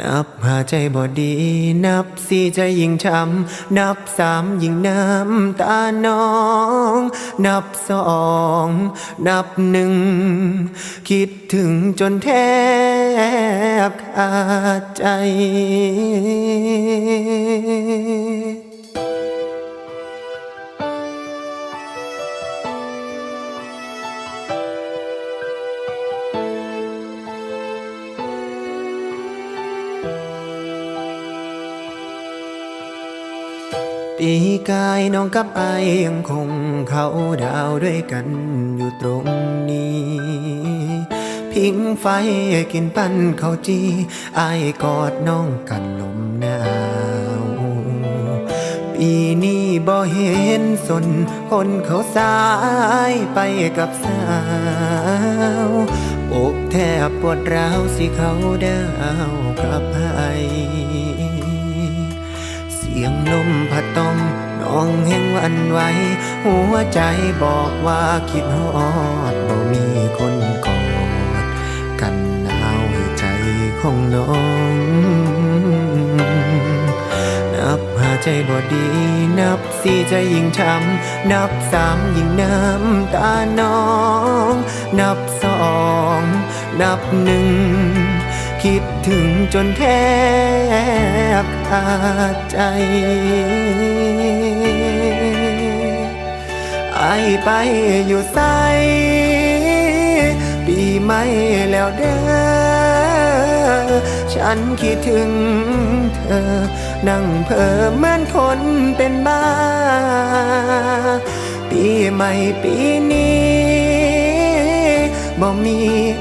นับหาใจบอดี นับสี่ใจยิ่งช้ำ นับสามยิ่งน้ำตาน้อง นับสอง นับหนึ่ง คิดถึงจนแทบขาดใจ ปีกายน้องกับไอยังคงเขาดาวด้วยกันอยู่ตรงนี้ พิงไฟกินปั้นข้าวจีไอกอดน้องกันลมหนาว ปีนี้บ่เห็นสนคนเขาสายไปกับสาวอกแทบปวดร้าวสิเขาดาวกับไอ ยงลมพัดต้มน้องแห่งวันไหวหัวใจบอกว่าคิดฮอดบ่มีคนกอด กันหนาวให้ใจของน้องนับหาใจบ่ดี นับสี่ใจยิ่งช้ำนับสามยิ่งน้ำตาน้อง นับสอง นับหนึ่ง คิดถึงจนแทบขาดใจไอไปอยู่ไสปีใหม่แล้วเด้อฉันคิดถึงเธอ นั่งเพ้อเหมือนคนเป็นบ้า ปีใหม่ปีนี้ บ่มี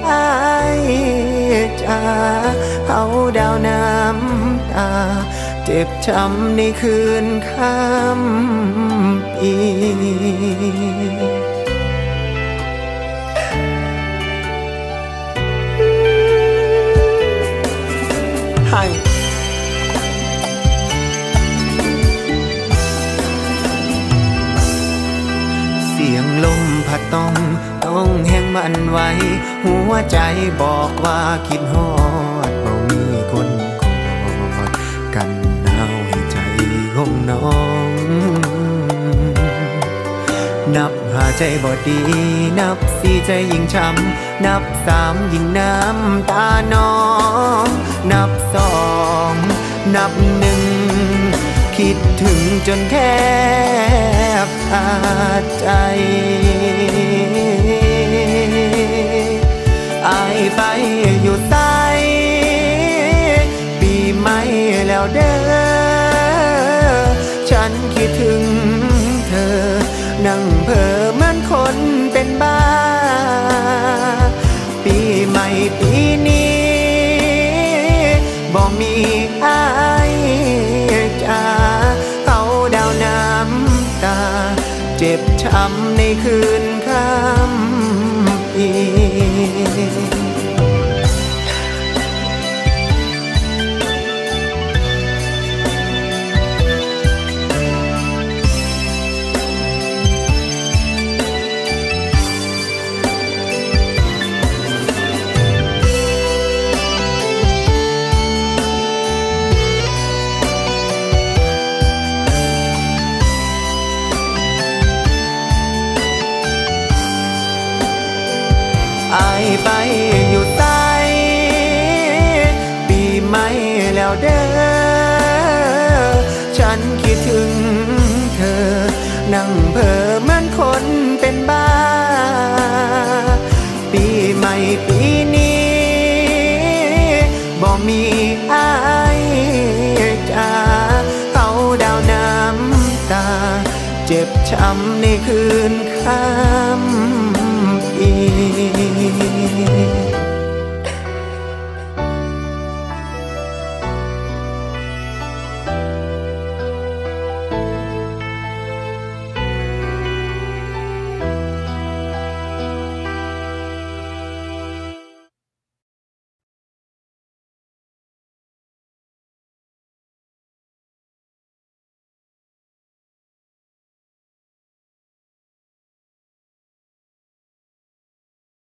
อายจ้าเขาดาวน้ำตา เจ็บช้ำในคืนค่ำปีให้เสียงลมพัดต้องต้ องแห้งมันไว้ หัวใจบอกว่าคิดฮอดบ่มีคนกอดกันหนาวให้ใจของน้อง นับหาใจบ่ดี นับสี่ใจยิ่งช้ำ นับสามยิ่งน้ำตาน้อง นับสองนับหนึ่งคิดถึงจนแทบขาดใจ มีอายจ้าเขาดาวน้ำตา เจ็บช้ำในคืน ไปอยู่ใต้ปีใหม่แล้วเด้อ ฉันคิดถึงเธอ นั่งเพ้อเหมือนคนเป็นบ้า ปีใหม่ปีนี้บ่มีอายจ้าเขาดาวน้ำตา เจ็บช้ำในคืนค่ำ ปี